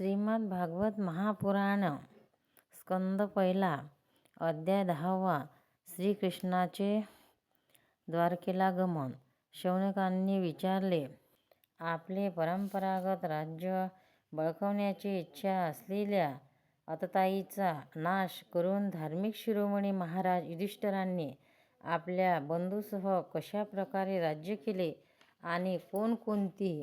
श्रीमद भागवत महापुराण स्कंद पहिला अध्याय दहावा श्रीकृष्णाचे द्वारकेला गमन. शौनकांनी विचारले आपले परंपरागत राज्य बळकवण्याची इच्छा असलेल्या अतताईचा नाश करून धार्मिक शिरोमणी महाराज युधिष्ठिरांनी आपल्या बंधूसह कशा प्रकारे राज्य केले आणि कोणकोणती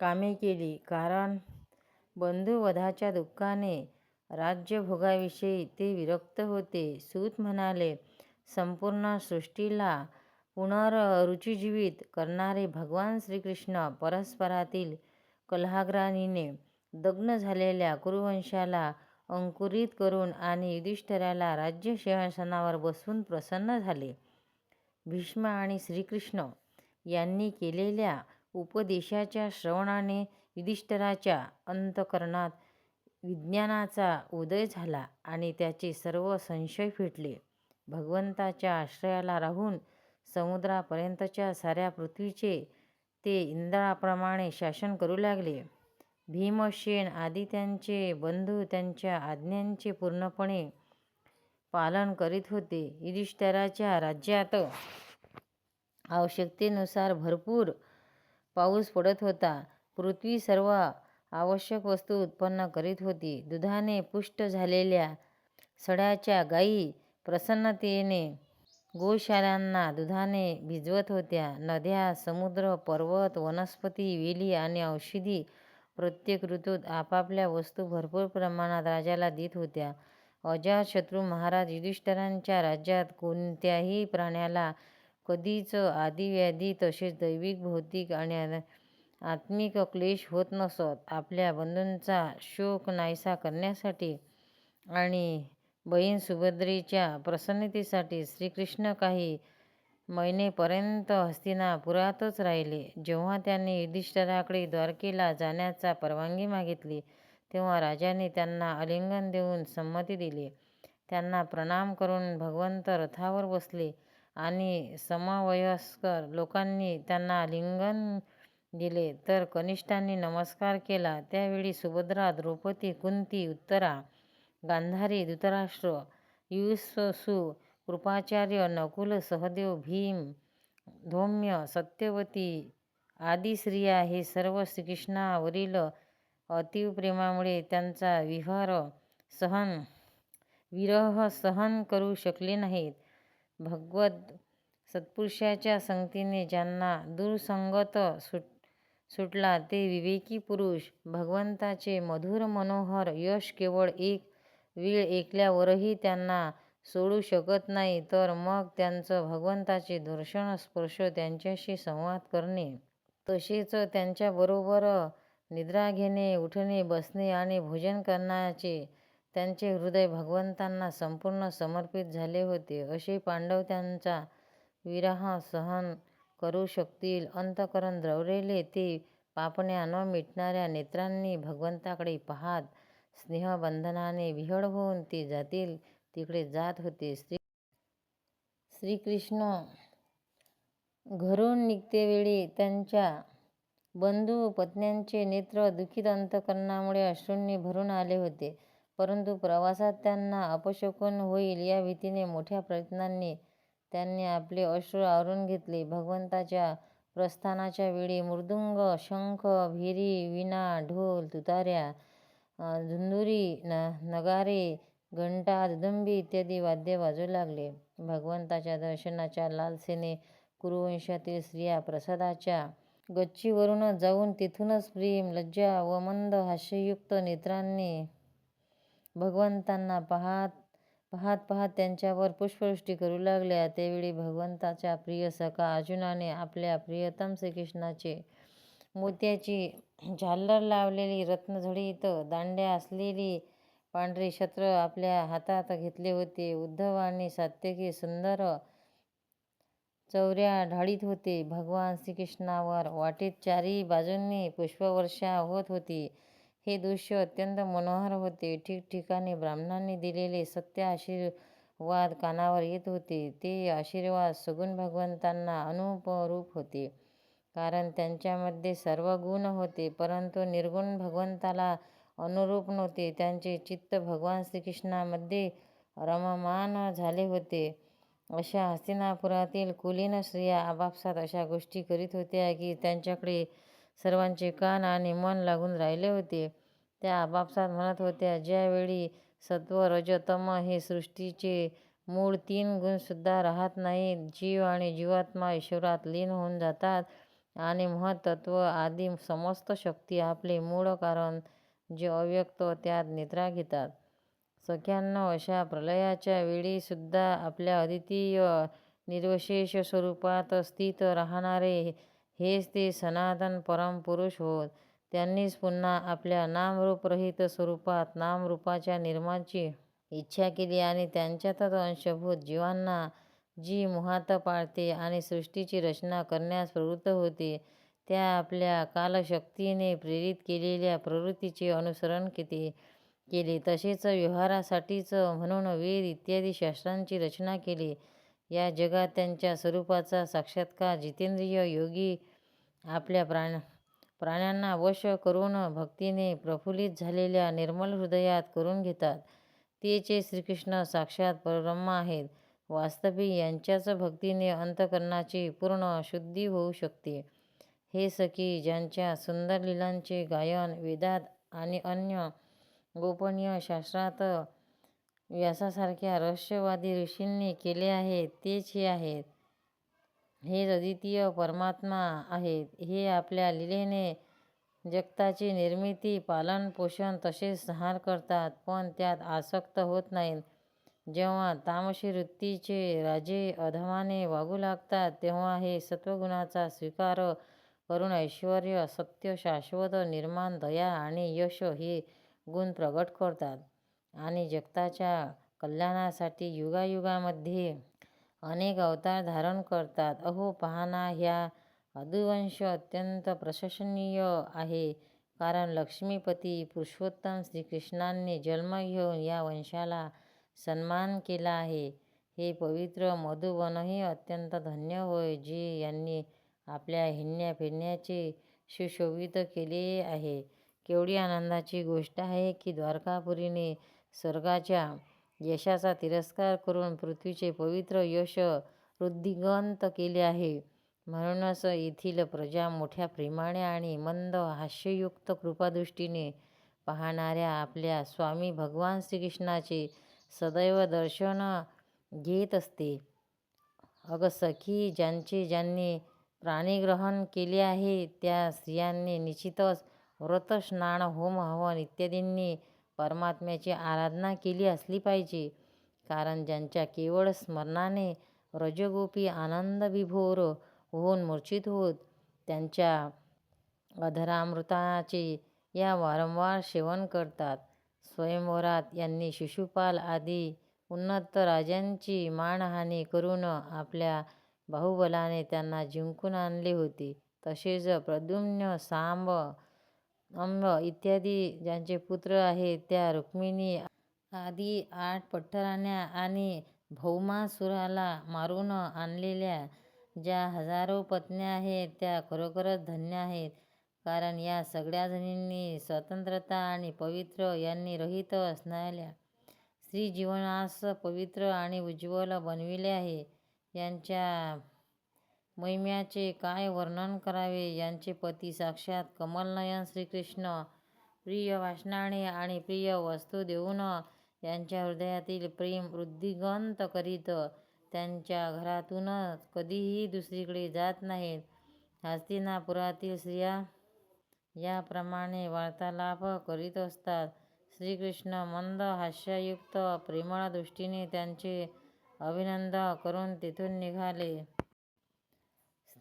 कामे केली? कारण बंधुवधाच्या दुःखाने राज्यभोगाविषयी ते विरक्त होते. सूत म्हणाले, संपूर्ण सृष्टीला पुनरुज्जीवित करणारे भगवान श्रीकृष्ण परस्परातील कलहाग्नीने दग्न झालेल्या कुरुवंशाला अंकुरित करून आणि युधिष्ठिराला राज्यसिंहासनावर बसवून प्रसन्न झाले. भीष्म आणि श्रीकृष्ण यांनी केलेल्या उपदेशाच्या श्रवणाने युधिष्ठिराच्या अंतःकरणात विज्ञानाचा उदय झाला आणि त्याचे सर्व संशय फिटले. भगवंताच्या आश्रयाला राहून समुद्रापर्यंतच्या साऱ्या पृथ्वीचे ते इंद्राप्रमाणे शासन करू लागले. भीमसेन आदी त्यांचे बंधू त्यांच्या आज्ञांचे पूर्णपणे पालन करीत होते. युधिष्ठिराच्या राज्यात आवश्यकतेनुसार भरपूर पाऊस पडत होता. पृथ्वी सर्व आवश्यक वस्तू उत्पन्न करीत होती. दुधाने पुष्ट झालेल्या सड्याच्या गायी प्रसन्नतेने गोशालांना दुधाने भिजवत होत्या. नद्या, समुद्र, पर्वत, वनस्पती, वेली आणि औषधी प्रत्येक ऋतूत आपापल्या वस्तू भरपूर प्रमाणात राजाला देत होत्या. अजातशत्रू महाराज युधिष्ठिरांच्या राज्यात कोणत्याही प्राण्याला कधीच आदिव्याधी तसेच दैविक भौतिक आणि आत्मिक क्लेश होत नसत. आपल्या बंधूंचा शोक नाहीसा करण्यासाठी आणि बहीण सुभद्रेच्या प्रसन्नतेसाठी श्रीकृष्ण काही महिनेपर्यंत हस्तिनापुरातच राहिले. जेव्हा त्यांनी युधिष्ठिराकडे द्वारकेला जाण्याचा परवानगी मागितली तेव्हा राजाने त्यांना आलिंगन देऊन संमती दिली. त्यांना प्रणाम करून भगवंत रथावर बसले आणि समवयस्कर लोकांनी त्यांना आलिंगन दिले तर कनिष्ठांनी नमस्कार केला. त्यावेळी सुभद्रा, द्रौपदी, कुंती, उत्तरा, गांधारी, धृतराष्ट्र, युयुत्सू, कृपाचार्य, नकुल, सहदेव, भीम, धौम्य, सत्यवती आदी स्त्रिया हे सर्व श्रीकृष्णावरील अतिव प्रेमामुळे त्यांचा विरह सहन करू शकले नाहीत. भगवत सत्पुरुषाच्या संगतीने ज्यांना दुःसंगत सुटला ते विवेकी पुरुष भगवंताचे मधुर मनोहर यश केवळ एक वेळ ऐकल्यावरही त्यांना सोडू शकत नाही तर मग त्यांचं भगवंताचे दर्शन, स्पर्श, त्यांच्याशी संवाद करणे. तसेच त्यांच्याबरोबर निद्रा घेणे, उठणे, बसणे आणि भोजन करण्याचे त्यांचे हृदय भगवंतांना संपूर्ण समर्पित झाले होते. असे पांडव त्यांचा विरह सहन करू शकतील. अंतःकरण द्रवलेले ते पापण्या न मिटणाऱ्या नेत्रांनी भगवंताकडे पाहात स्नेहबंधनाने विहळ होऊन ते जातील तिकडे जात होते. श्रीकृष्ण घरून निघतेवेळी त्यांच्या बंधू पत्न्यांचे नेत्र दु:खित अंतःकरणामुळे अश्रूंनी भरून आले होते. परंतु प्रवासात त्यांना अपशकुन होईल या भीतीने मोठ्या प्रयत्नांनी त्यांनी आपले अश्रू आवरून घेतले. भगवंताच्या प्रस्थानाच्या वेळी मृदुंग, शंख, भेरी, वीणा, ढोल, तुताऱ्या, न नगारे, घंटा, दुदुंबी इत्यादी वाद्ये वाजू लागले. भगवंताच्या दर्शनाच्या लालसेने कुरुवंशातील स्त्रिया प्रासादाच्या गच्चीवरून जाऊन तेथूनच प्रेम, लज्जा व मंद हास्ययुक्त नेत्रांनी भगवंतांना पाहात पाहात त्यांच्यावर पुष्पवृष्टी करू लागल्या. त्यावेळी भगवंताच्या प्रिय सखा अर्जुनाने आपल्या प्रियतम श्रीकृष्णाचे मोत्याची झालर लावलेली रत्नझडी इथं दांड्या असलेली पांढरे छत्र आपल्या हातात घेतले होते. उद्धव आणि सात्यकी सुंदर चौऱ्या ढाळीत होते. भगवान श्रीकृष्णावर वाटेत चारी बाजूंनी पुष्पवर्षा होत होती. हे दृश्य अत्यंत मनोहर होते. ठिकठिकाणी ब्राह्मणांनी दिलेले सत्य आशीर्वाद कानावर येत होते. ते आशीर्वाद सगुण भगवंतांना अनुपरूप होते, कारण त्यांच्यामध्ये सर्व गुण होते. परंतु निर्गुण भगवंताला अनुरूप नव्हते. त्यांचे चित्त भगवान श्रीकृष्णामध्ये रममान झाले होते. अशा हस्तिनापुरातील कुलीन स्त्रिया आपापसात अशा गोष्टी करीत होत्या की त्यांच्याकडे सर्वांचे कान आणि मन लागून राहिले होते. त्या आपापसात म्हणत होत्या, ज्यावेळी सत्व, रज, तम हे सृष्टीचे मूळ तीन गुणसुद्धा राहत नाहीत, जीव आणि जीवात्मा ईश्वरात लीन होऊन जातात आणि महत्तत्त्व आदी समस्त शक्ती आपले मूळ कारण जे अव्यक्त त्यात निद्रा घेतात. सख्यांना अशा प्रलयाच्या वेळीसुद्धा आपल्या अद्वितीय निर्विशेष स्वरूपात स्थित राहणारे हेच ते सनातन परमपुरुष होत. त्यांनीच पुन्हा आपल्या नामरूपरहित स्वरूपात नामरूपाच्या निर्माची इच्छा केली आणि त्यांच्यातच अंशभूत जीवांना जी मोहात पाळते आणि सृष्टीची रचना करण्यास प्रवृत्त होते, त्या आपल्या कालशक्तीने प्रेरित केलेल्या प्रवृत्तीचे अनुसरण केले. तसेच व्यवहारासाठीच म्हणून वेद इत्यादी शास्त्रांची रचना केली. या जगात त्यांच्या स्वरूपाचा साक्षात्कार जितेंद्रिय योगी आपल्या प्राण प्राण्यांना वश करून भक्तीने प्रफुल्लित झालेल्या निर्मल हृदयात करून घेतात. तेचे श्रीकृष्ण साक्षात परब्रह्म आहेत. वास्तविक यांच्याच भक्तीने अंतःकरणाची पूर्ण शुद्धी होऊ शकते. हे सखी, ज्यांच्या सुंदर लीलांचे गायन वेदात आणि अन्य गोपनीय शास्त्रात व्यासासारख्या रहस्यवादी ऋषींनी केले आहे, तेच हे आहेत. हेच अद्वितीय परमात्मा आहेत. हे आपल्या लीलेने जगताची निर्मिती, पालन, पोषण तसेच संहार करतात, पण त्यात आसक्त होत नाहीत. जेव्हा तामसी वृत्तीचे राजे अधमाने वागू लागतात, तेव्हा हे सत्वगुणाचा स्वीकार करून ऐश्वर्य, सत्य, शाश्वत निर्माण, दया आणि यश हे गुण प्रगट करतात आणि जगताच्या कल्याणासाठी युगायुगामध्ये अनेक अवतार धारण करतात. अहो, पाहना ह्या अदुवंश अत्यंत प्रशंसनीय आहे, कारण लक्ष्मीपती पुरुषोत्तम श्रीकृष्णांनी जन्म घेऊन या वंशाला सन्मान केला आहे. हे पवित्र मधुवनही अत्यंत धन्य होय, जे यांनी आपल्या हिंडण्या फिरण्याचे सुशोभित केले आहे. केवढी आनंदाची गोष्ट आहे की द्वारकापुरीने स्वर्गाच्या यशाचा तिरस्कार करून पृथ्वीचे पवित्र यश वृद्धिगंत केले आहे. म्हणूनच येथील प्रजा मोठ्या प्रेमाने आणि मंद हास्ययुक्त कृपादृष्टीने पाहणाऱ्या आपल्या स्वामी भगवान श्रीकृष्णाचे सदैव दर्शन घेत असते. अगं सखी, ज्यांचे ज्यांनी प्राणीग्रहण केले आहे, त्या स्त्रियांनी निश्चितच व्रत, स्नान, होम, हवन इत्यादींनी परमात्म्याची आराधना केली असली पाहिजे. कारण ज्यांच्या केवळ स्मरणाने रजोगोपी आनंदविभोर होऊन मूर्छित होत, त्यांच्या अधरामृताचे या वारंवार सेवन करतात. स्वयंवरात यांनी शिशुपाल आदी उन्नत राजांची मानहानी करून आपल्या बाहुबलाने त्यांना जिंकून आणले होते. तसेच प्रद्युम्न, सांब, अंब इत्यादी ज्यांचे पुत्र आहेत, त्या रुक्मिणी आदी आठ पठ्ठराण्या आणि भौमासुराला मारून आणलेल्या ज्या हजारो पत्न्या आहेत, त्या खरोखरच धन्य आहेत. कारण या सगळ्या जणींनी स्वतंत्रता आणि पवित्र यांनी रहित असलेल्या स्त्रीजीवनास पवित्र आणि उज्ज्वल बनविले आहे. यांच्या महिम्याचे काय वर्णन करावे. यांचे पती साक्षात कमलनयन श्रीकृष्ण प्रिय भाषणे आणि प्रिय वस्तू देऊन यांच्या हृदयातील प्रेम वृद्धिगंत करीत त्यांच्या घरातून कधीही दुसरीकडे जात नाहीत. हस्तिनापुरातील स्त्रिया याप्रमाणे वार्तालाप करीत असतात श्रीकृष्ण मंद हास्ययुक्त प्रेमळ दृष्टीने त्यांचे अभिनंदन करून तेथून निघाले.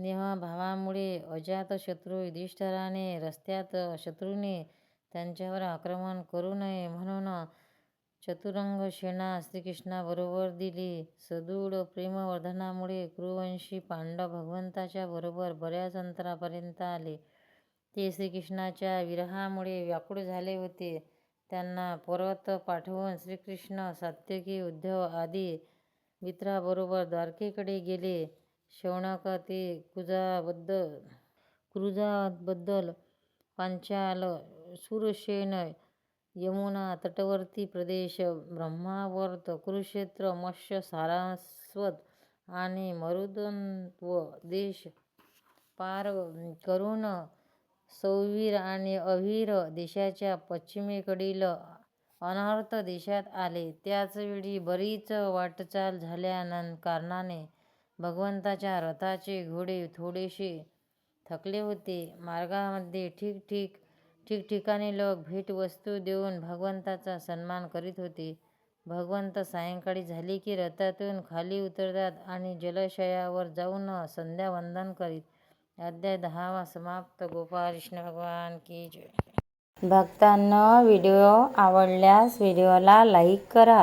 स्नेहभावामुळे अजातशत्रू युधिष्ठिराने रस्त्यात शत्रूने त्यांच्यावर आक्रमण करू नये म्हणून चतुरंग सेना श्रीकृष्णाबरोबर दिली. सदृढ प्रेमवर्धनामुळे कुरुवंशी पांडव भगवंताच्या बरोबर बऱ्याच अंतरापर्यंत आले. ते श्रीकृष्णाच्या विरहामुळे व्याकुळ झाले होते. त्यांना परत पाठवून श्रीकृष्ण सात्यकी, उद्धव आदी मित्रांबरोबर द्वारकेकडे गेले. शौनक ते कुरुजाबद्दल, पांचाल, सुरसेन यमुना तटवर्ती प्रदेश ब्रह्मावर्त कुरुक्षेत्र मत्स्य सारस्वत आणि मरुदत्व देश पार करून सौवीर आणि अवीर देशाच्या पश्चिमेकडील अनर्त देशात आले. त्याचवेळी बरीच वाटचाल झाल्या कारणाने भगवंताच्या रथाचे घोडे थोडेसे थकले होते. मार्गामध्ये ठीकठीक ठिकठिकाणी लोक भेटवस्तू देऊन भगवंताचा सन्मान करीत होते. भगवंत सायंकाळी झाली की रथातून खाली उतरतात आणि जलाशयावर जाऊन संध्यावंदन करीत. अध्याय दहावा समाप्त. गोपाळ कृष्ण भगवान की जय. भक्तांना व्हिडिओ आवडल्यास व्हिडिओला लाईक करा,